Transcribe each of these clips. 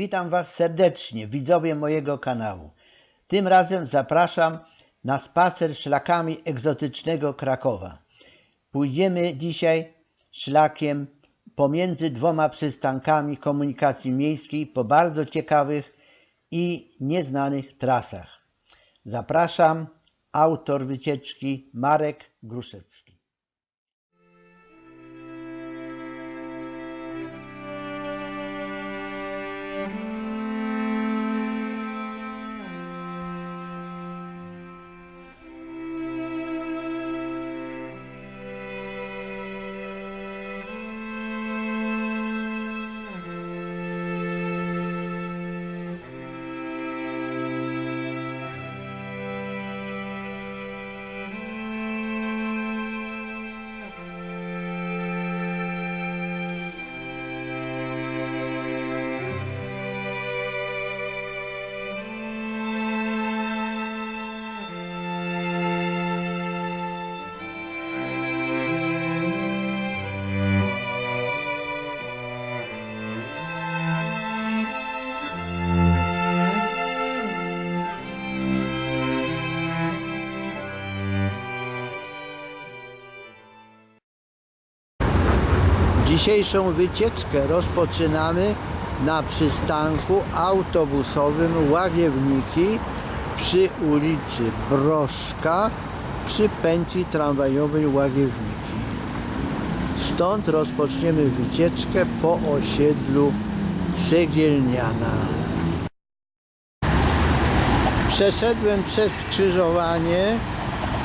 Witam Was serdecznie, widzowie mojego kanału. Tym razem zapraszam na spacer szlakami egzotycznego Krakowa. Pójdziemy dzisiaj szlakiem pomiędzy dwoma przystankami komunikacji miejskiej po bardzo ciekawych i nieznanych trasach. Zapraszam, autor wycieczki Marek Gruszecki. Dzisiejszą wycieczkę rozpoczynamy na przystanku autobusowym Łagiewniki przy ulicy Broszka przy pętli tramwajowej Łagiewniki. Stąd rozpoczniemy wycieczkę po osiedlu Cegielniana. Przeszedłem przez skrzyżowanie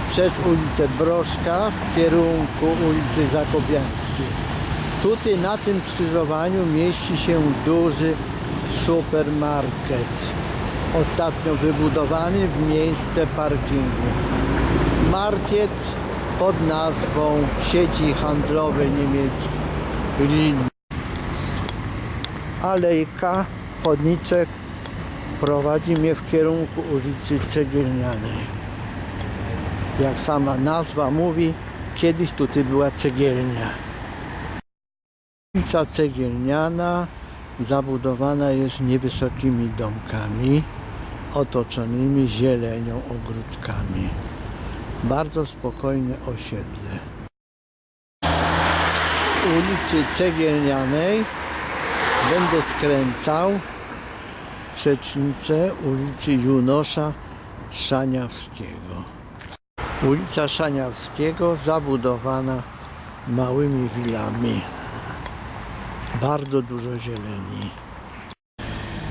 przez ulicę Broszka w kierunku ulicy Zakopiańskiej. Tutaj na tym skrzyżowaniu mieści się duży supermarket. Ostatnio wybudowany w miejsce parkingu. Market pod nazwą sieci handlowej niemieckiej Lidl. Alejka, chodniczek prowadzi mnie w kierunku ulicy Cegielnianej. Jak sama nazwa mówi, kiedyś tutaj była cegielnia. Ulica Cegielniana zabudowana jest niewysokimi domkami otoczonymi zielenią, ogródkami. Bardzo spokojne osiedle. Ulicy Cegielnianej będę skręcał przecznicę ulicy Junosza Szaniawskiego. Ulica Szaniawskiego zabudowana małymi wilami. Bardzo dużo zieleni.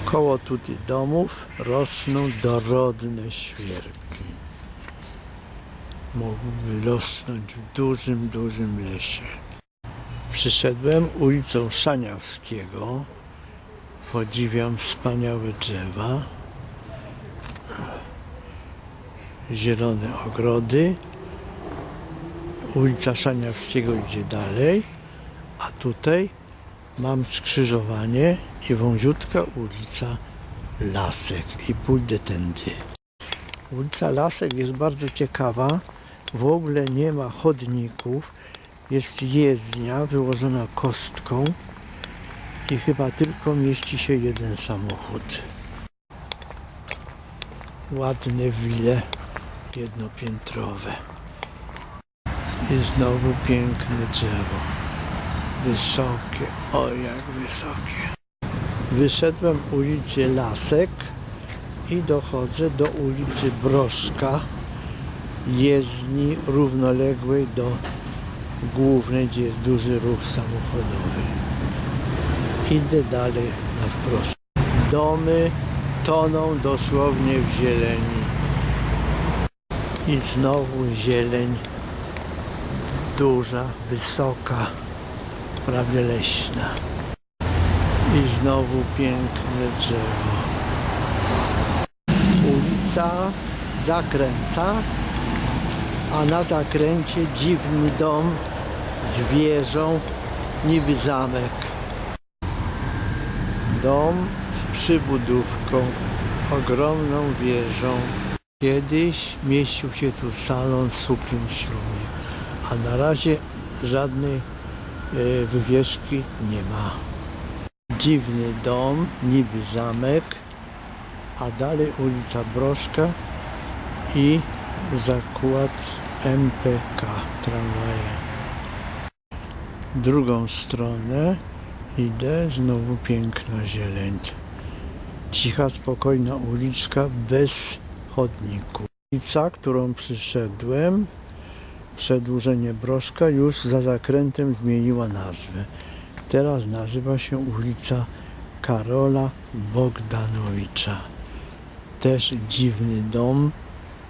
Koło tutaj domów rosną dorodne świerki. Mogłyby rosnąć w dużym, dużym lesie. Przyszedłem ulicą Szaniawskiego. Podziwiam wspaniałe drzewa. Zielone ogrody. Ulica Szaniawskiego idzie dalej, a tutaj mam skrzyżowanie i wąziutka ulica Lasek i pójdę tędy. Ulica Lasek jest bardzo ciekawa. W ogóle nie ma chodników. Jest jezdnia wyłożona kostką i chyba tylko mieści się jeden samochód. Ładne wile jednopiętrowe. I znowu piękne drzewo. Wysokie, o jak wysokie. Wyszedłem ulicy Lasek i dochodzę do ulicy Broszka, jezdni równoległej do głównej, gdzie jest duży ruch samochodowy. Idę dalej na wprost. Domy toną dosłownie w zieleni. I znowu zieleń duża, wysoka prawie leśna. I znowu piękne drzewo. Ulica zakręca, a na zakręcie dziwny dom z wieżą, niby zamek. Dom z przybudówką, ogromną wieżą. Kiedyś mieścił się tu salon sukien ślubnych, a na razie żadnej wywieszki nie ma. dziwny dom, niby zamek, a dalej ulica Broszka i zakład MPK tramwaje. Drugą stronę idę, znowu piękna zieleń. Cicha, spokojna uliczka bez chodników. Ulica, którą przyszedłem, przedłużenie Broszka już za zakrętem zmieniła nazwę. Teraz nazywa się ulica Karola Bogdanowicza. Też dziwny dom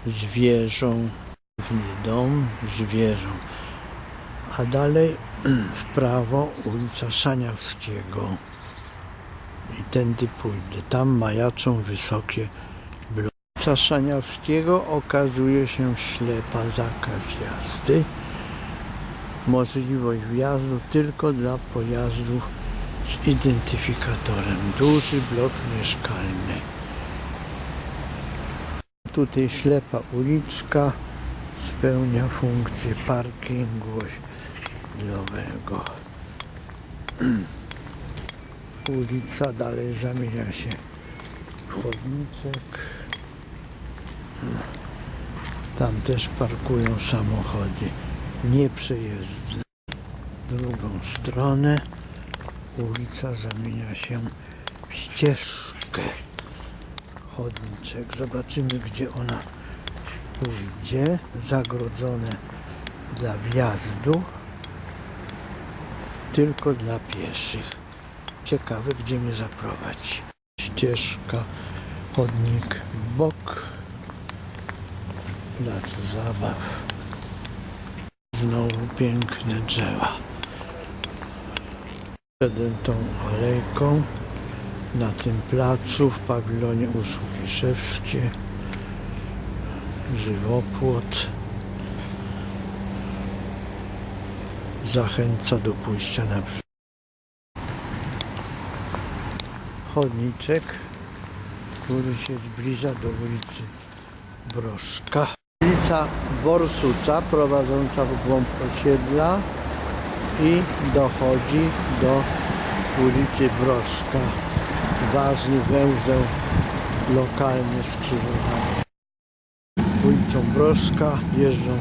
z wieżą. Dziwny dom z wieżą. A dalej w prawo ulica Szaniawskiego. I tędy pójdę. Tam majaczą wysokie. Ulica Szaniawskiego okazuje się ślepa zakaz jazdy. Możliwość wjazdu tylko dla pojazdów z identyfikatorem. Duży blok mieszkalny. Tutaj ślepa uliczka spełnia funkcję parkingu osiedlowego. Ulica dalej zamienia się w chodniczek. Tam też parkują samochody nieprzejezdne. Drugą stronę ulica zamienia się w ścieżkę. Chodniczek. Zobaczymy, gdzie ona pójdzie. Zagrodzone dla wjazdu. Tylko dla pieszych. Ciekawe, gdzie mnie zaprowadzi. Ścieżka, chodnik bok. Plac zabaw. Znowu piękne drzewa. Przed tą alejką na tym placu w pawilonie usługi szewskie żywopłot zachęca do pójścia na brzeg. Chodniczek, który się zbliża do ulicy Broszka. Ulica Borsucza prowadząca w głąb osiedla i dochodzi do ulicy Broszka. Ważny węzeł lokalny skrzyżowany. Ulicą Broszka jeżdżą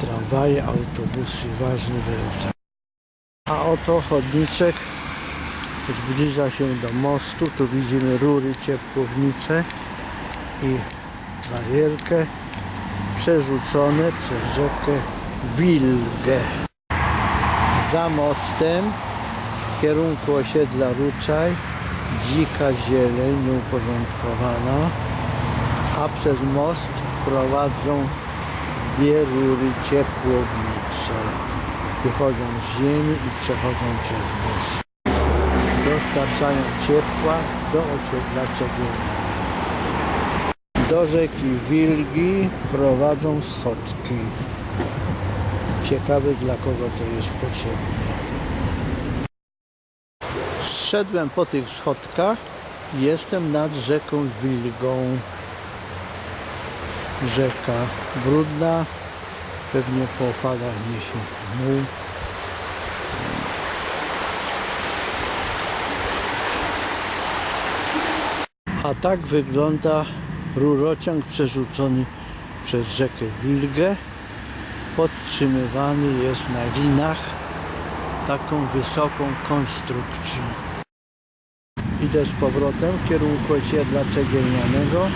tramwaje, autobusy, ważny węzeł. A oto chodniczek zbliża się do mostu. Tu widzimy rury ciepłownicze i barierkę przerzucone przez rzekę Wilgę. Za mostem w kierunku osiedla Ruczaj dzika zieleń nieuporządkowana, a przez most prowadzą dwie rury ciepłownicze. Wychodzą z ziemi i przechodzą przez most. Dostarczają ciepła do osiedla cegielnego. Do rzeki Wilgi prowadzą schodki. Ciekawe dla kogo to jest potrzebne. Zszedłem po tych schodkach jestem nad rzeką Wilgą. Rzeka brudna, pewnie po opadach niesie muł. A tak wygląda rurociąg przerzucony przez rzekę Wilgę. Podtrzymywany jest na linach taką wysoką konstrukcją. Idę z powrotem w kierunku osiedla cegielnianego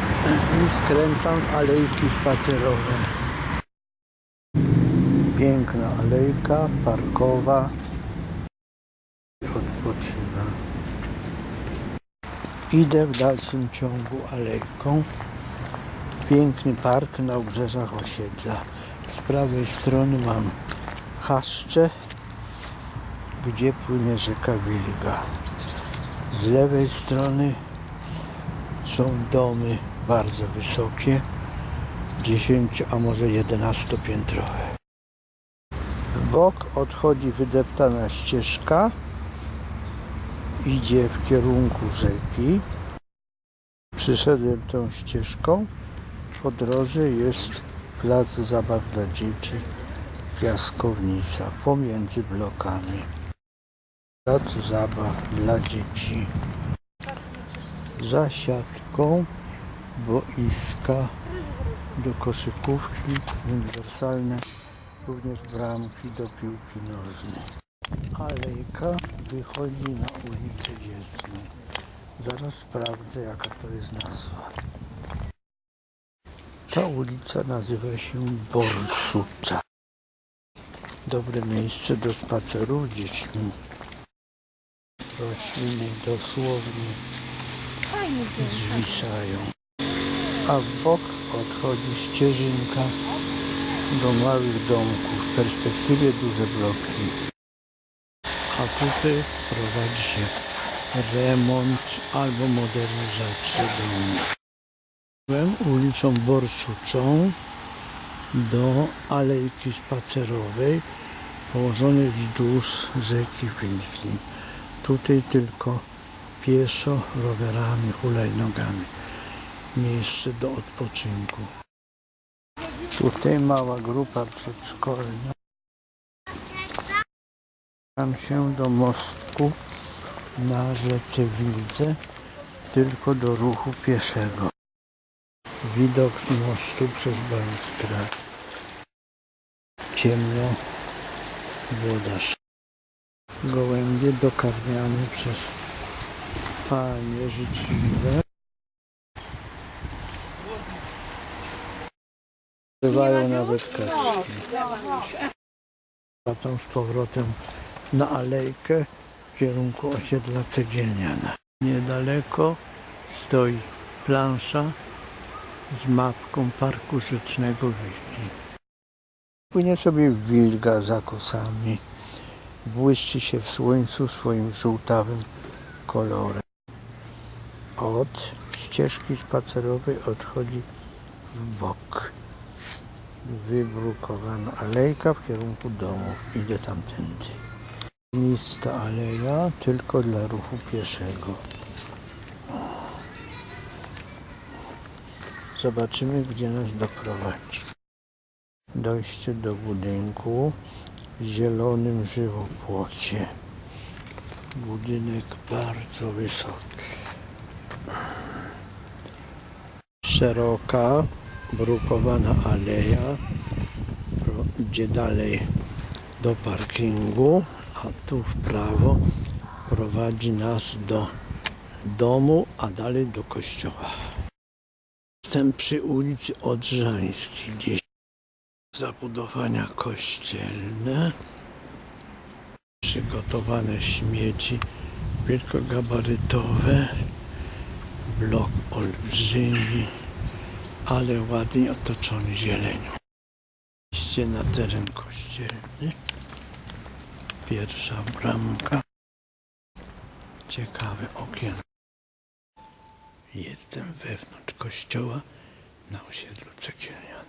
i skręcam w alejki spacerowe. Piękna alejka parkowa. Idę w dalszym ciągu alejką. Piękny park na obrzeżach osiedla. Z prawej strony mam chaszcze, gdzie płynie rzeka Wilga. Z lewej strony są domy bardzo wysokie, 10, a może 11 piętrowe. W bok odchodzi wydeptana ścieżka, idzie w kierunku rzeki. Przyszedłem tą ścieżką. Po drodze jest plac zabaw dla dzieci, piaskownica pomiędzy blokami. Plac zabaw dla dzieci. Za siatką boiska do koszykówki uniwersalne, również bramki do piłki nożnej. Alejka wychodzi na ulicę Dziesną. Zaraz sprawdzę jaka to jest nazwa. Ta ulica nazywa się Borsucza. Dobre miejsce do spaceru z dziećmi. Rośliny dosłownie zwisają. A w bok odchodzi ścieżynka do małych domków. W perspektywie duże bloki. Tutaj prowadzi się remont albo modernizację domu. Byłem ulicą Borsuczą do alejki spacerowej położonej wzdłuż rzeki Wilki. Tutaj tylko pieszo, rowerami, hulajnogami. Miejsce do odpoczynku. Tutaj mała grupa przedszkolna. Tam się do mostku na rzece Wildze, tylko do ruchu pieszego. Widok z mostu przez balustrę. Ciemno, włodarz. Gołębie dokarmiane przez panie życzliwe. Bywają nawet kaczki. Wracam z powrotem na alejkę w kierunku osiedla Cegielniana. Niedaleko stoi plansza z mapką Parku Rzecznego Wilki. Płynie sobie wilga za kosami. Błyszczy się w słońcu swoim żółtawym kolorem. Od ścieżki spacerowej odchodzi w bok. Wybrukowana alejka w kierunku domu. Idę tamtędy. Lista aleja tylko dla ruchu pieszego. Zobaczymy, gdzie nas doprowadzi. Dojście do budynku w zielonym żywopłocie. Budynek bardzo wysoki. Szeroka, brukowana aleja. Idzie dalej do parkingu, a tu w prawo prowadzi nas do domu, a dalej do kościoła. Jestem przy ulicy Odrzańskiej, gdzieś zabudowania kościelne, przygotowane śmieci wielkogabarytowe, blok olbrzymi, ale ładnie otoczony zielenią. Iście na teren kościelny, pierwsza bramka, ciekawe okien. Jestem wewnątrz kościoła na osiedlu cegielnianym.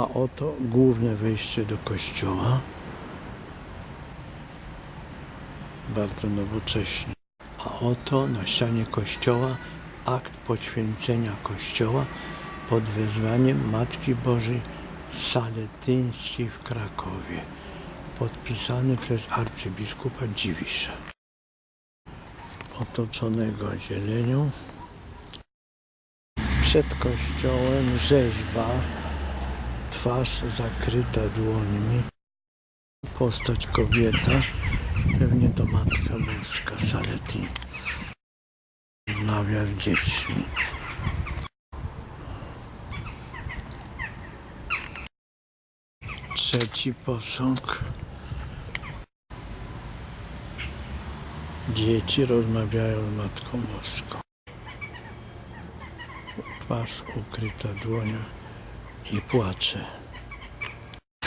A oto główne wejście do kościoła. Bardzo nowocześnie. A oto na ścianie kościoła akt poświęcenia kościoła pod wezwaniem Matki Bożej Saletyńskiej w Krakowie. Podpisany przez arcybiskupa Dziwisza. Otoczonego zielenią. Przed kościołem rzeźba twarz zakryta dłońmi. Postać kobieta, pewnie to Matka Boska Saletin. Rozmawia z dziećmi. Trzeci posąg. Dzieci rozmawiają z Matką Boską. Twarz ukryta dłoniach i płacze.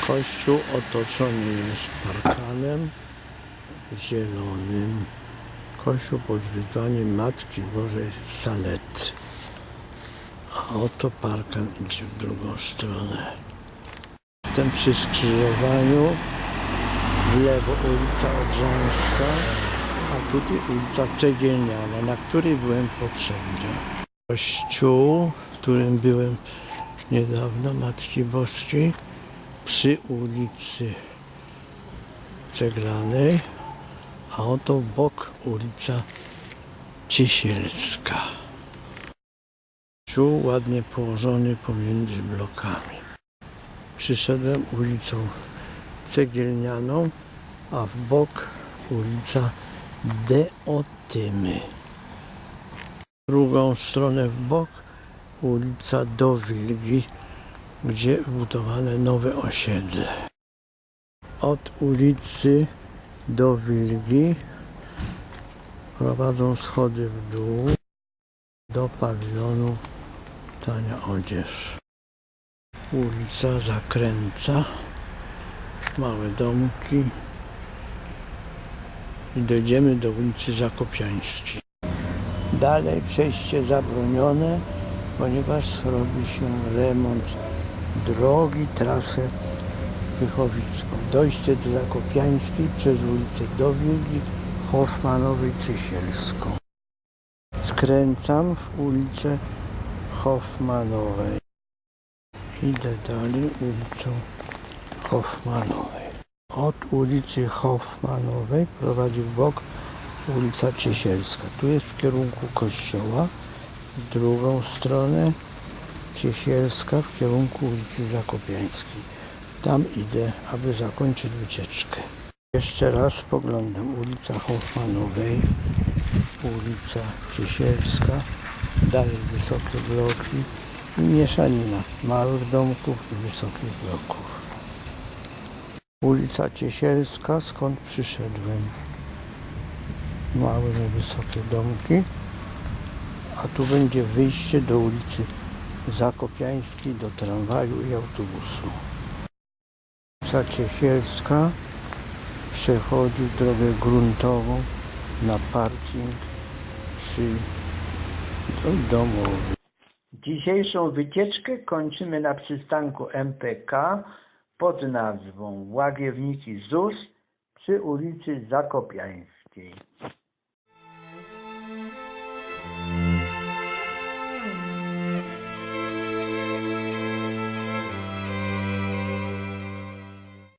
Kościół otoczony jest parkanem zielonym. Kościół pod wyzwaniem Matki Bożej Salet. A oto parkan idzie w drugą stronę. Jestem przy skrzyżowaniu. W lewo ulica Odrzańska, a tutaj ulica Cegielniana, na której byłem poprzednio. Kościół, w którym byłem niedawno, Matki Boskiej, przy ulicy Ceglanej, a oto bok ulica Ciesielska. Kościół ładnie położony pomiędzy blokami. Przyszedłem ulicą Cegielnianą, a w bok ulica Deotymy. Drugą stronę w bok ulica do Wilgi, gdzie budowane nowe osiedle. Od ulicy do Wilgi prowadzą schody w dół do pawilonu Tania Odzież. Ulica zakręca, małe domki i dojdziemy do ulicy Zakopiańskiej. Dalej przejście zabronione, ponieważ robi się remont drogi, trasę Pychowicką. Dojście do Zakopiańskiej przez ulicę do Wilgi, Hoffmanowej, Ciesielską. Skręcam w ulicę Hoffmanowej. Idę dalej ulicą Hoffmanowej. Od ulicy Hoffmanowej prowadzi w bok ulica Ciesielska. Tu jest w kierunku kościoła, drugą stronę Ciesielska w kierunku ulicy Zakopiańskiej. Tam idę, aby zakończyć wycieczkę. Jeszcze raz poglądam ulica Hoffmanowej, ulica Ciesielska, dalej wysokie bloki i mieszanina małych domków i wysokich bloków. Ulica Ciesielska, skąd przyszedłem. Małe, wysokie domki. A tu będzie wyjście do ulicy Zakopiańskiej, do tramwaju i autobusu. Ulica Ciesielska przechodzi drogę gruntową na parking przy domowy. Dzisiejszą wycieczkę kończymy na przystanku MPK pod nazwą Łagiewniki ZUS przy ulicy Zakopiańskiej.